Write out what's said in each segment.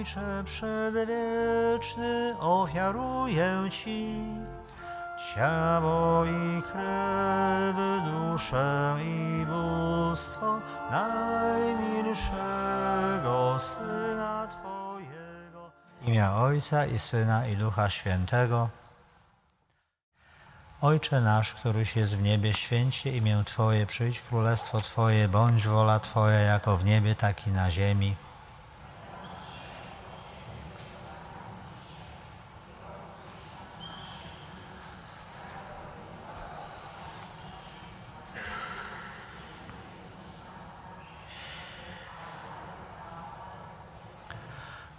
Ojcze przedwieczny, ofiaruję Ci ciało i krew, duszę i bóstwo najmilszego Syna Twojego. Imię Ojca i Syna i Ducha Świętego. Ojcze nasz, któryś jest w niebie, święcie imię Twoje, przyjdź królestwo Twoje, bądź wola Twoja jako w niebie, tak i na ziemi.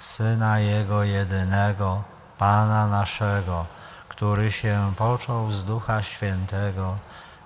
Syna Jego jedynego, Pana naszego, który się począł z Ducha Świętego,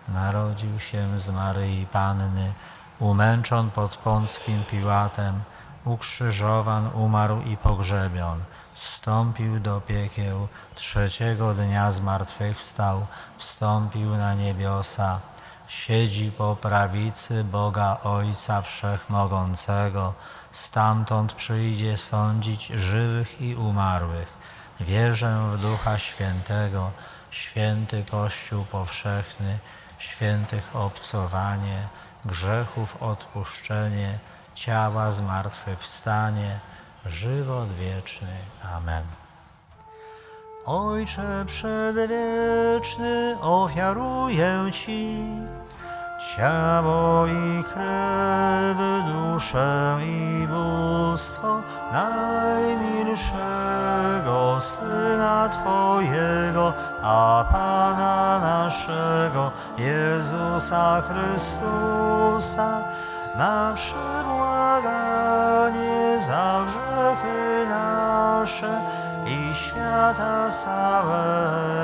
narodził się z Maryi Panny, umęczon pod Pąckim Piłatem, ukrzyżowan, umarł i pogrzebion, wstąpił do piekieł, trzeciego dnia zmartwychwstał, wstąpił na niebiosa, siedzi po prawicy Boga Ojca Wszechmogącego, stamtąd przyjdzie sądzić żywych i umarłych. Wierzę w Ducha Świętego, święty Kościół powszechny, świętych obcowanie, grzechów odpuszczenie, ciała zmartwychwstanie, żywot wieczny. Amen. Ojcze przedwieczny, ofiaruję Ci ciało i krew, duszę i bóstwo najmilszego Syna Twojego, a Pana naszego, Jezusa Chrystusa, na przebłaganie za grzechy nasze i świata całego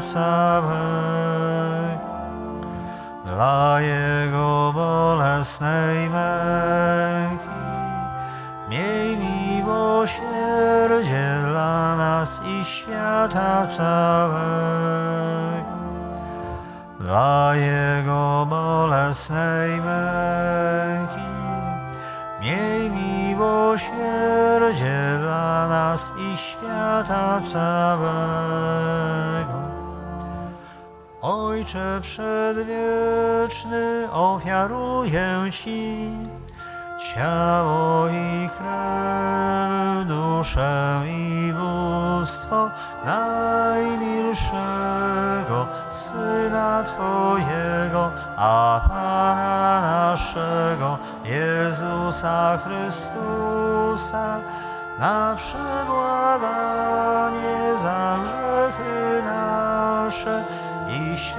całego dla Jego bolesnej męki. Miej miłosierdzie dla nas i świata całego. Dla Jego bolesnej męki. Miej miłosierdzie dla nas i świata całego. Ojcze przedwieczny, ofiaruję Ci ciało i krew, duszę i bóstwo najmilszego Syna Twojego, a Pana naszego, Jezusa Chrystusa, na przebłaganie za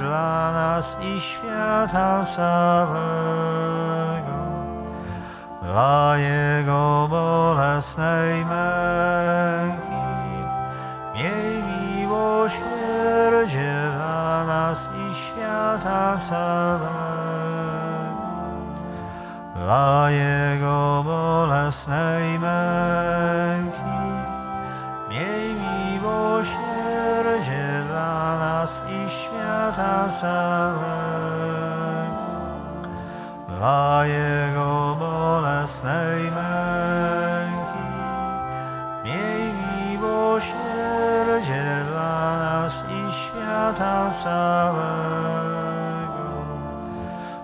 dla nas i świata całego dla Jego bolesnej męki.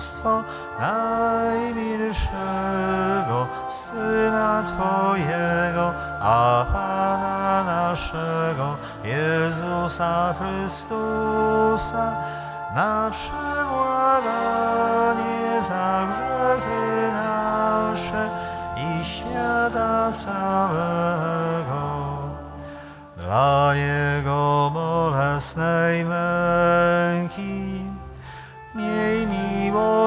bóstwo najmilszego Syna Twojego, a Pana naszego, Jezusa Chrystusa, na przebłaganie za grzechy nasze i świata całego. Dla Jego bolesnej męki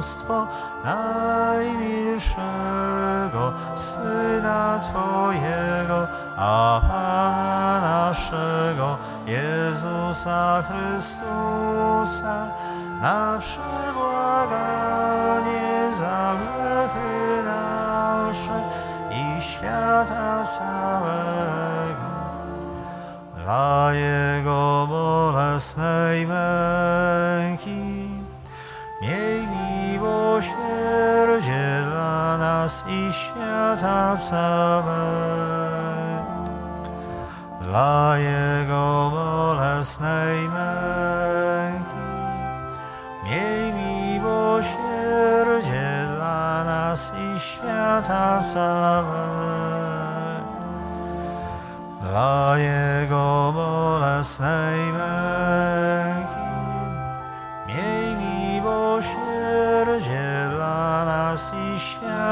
bóstwo najmilszego Syna Twojego, a Pana naszego Jezusa Chrystusa, na przebłaganie za grzechy nasze i świata całego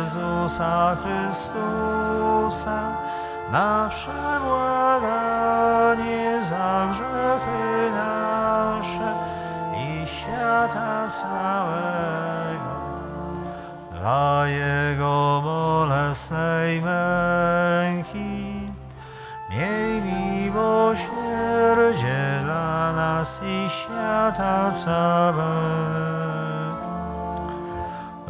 Jezusa Chrystusa, na przebłaganie za grzechy nasze i świata całego dla Jego bolesnej męki. Miej miłosierdzie dla nas i świata całego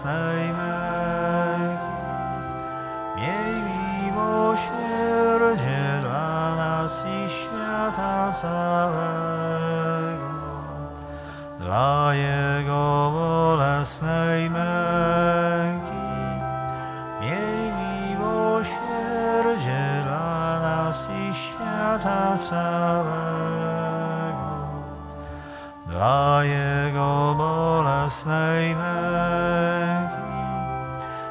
bolesnej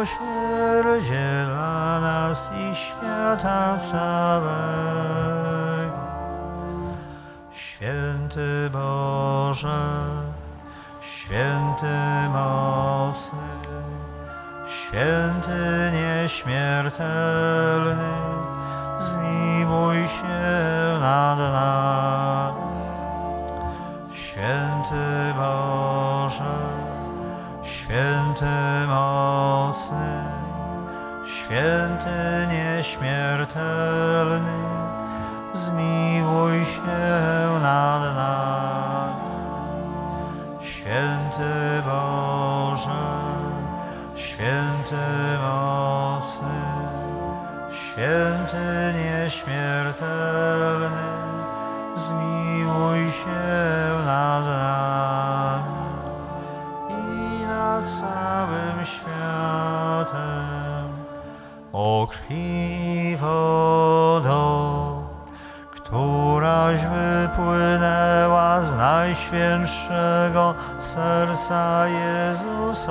Miłosierdzie dla nas i świata całego. Święty Boże, święty mocny, święty nieśmiertelny, zmiłuj się nad nami. Święty Boże, święty mocny, święty nieśmiertelny, zmiłuj się nad nami. Święty Boże, święty mocny, święty nieśmiertelny, zmiłuj się nad nami i nad całym światem. Krwi wodo, któraś wypłynęła z najświętszego serca Jezusowego,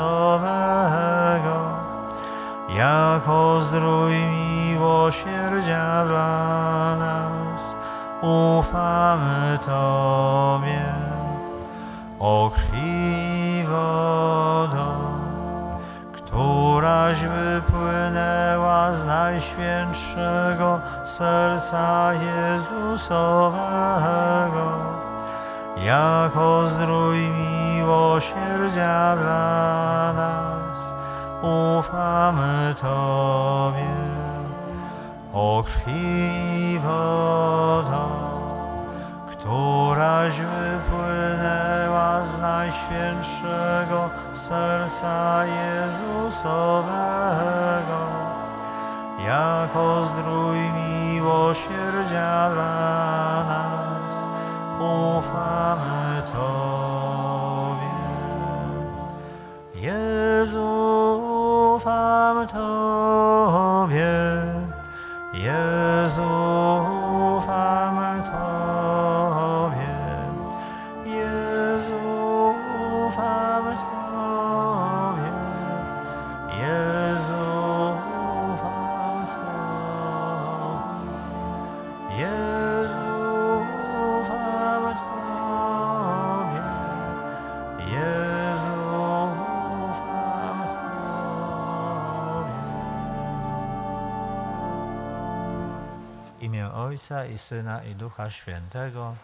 jako zdrój miłosierdzia dla nas, ufamy Tobie. O krwi któraś wypłynęła z najświętszego serca Jezusowego, jako zdrój miłosierdzia dla nas, ufamy Tobie. O krwi wodo, któraś wypłynęła z najświętszego serca Jezusowego, jako zdrój miłosierdzia dla nas, ufamy Tobie. Jezu, Ojca i Syna i Ducha Świętego.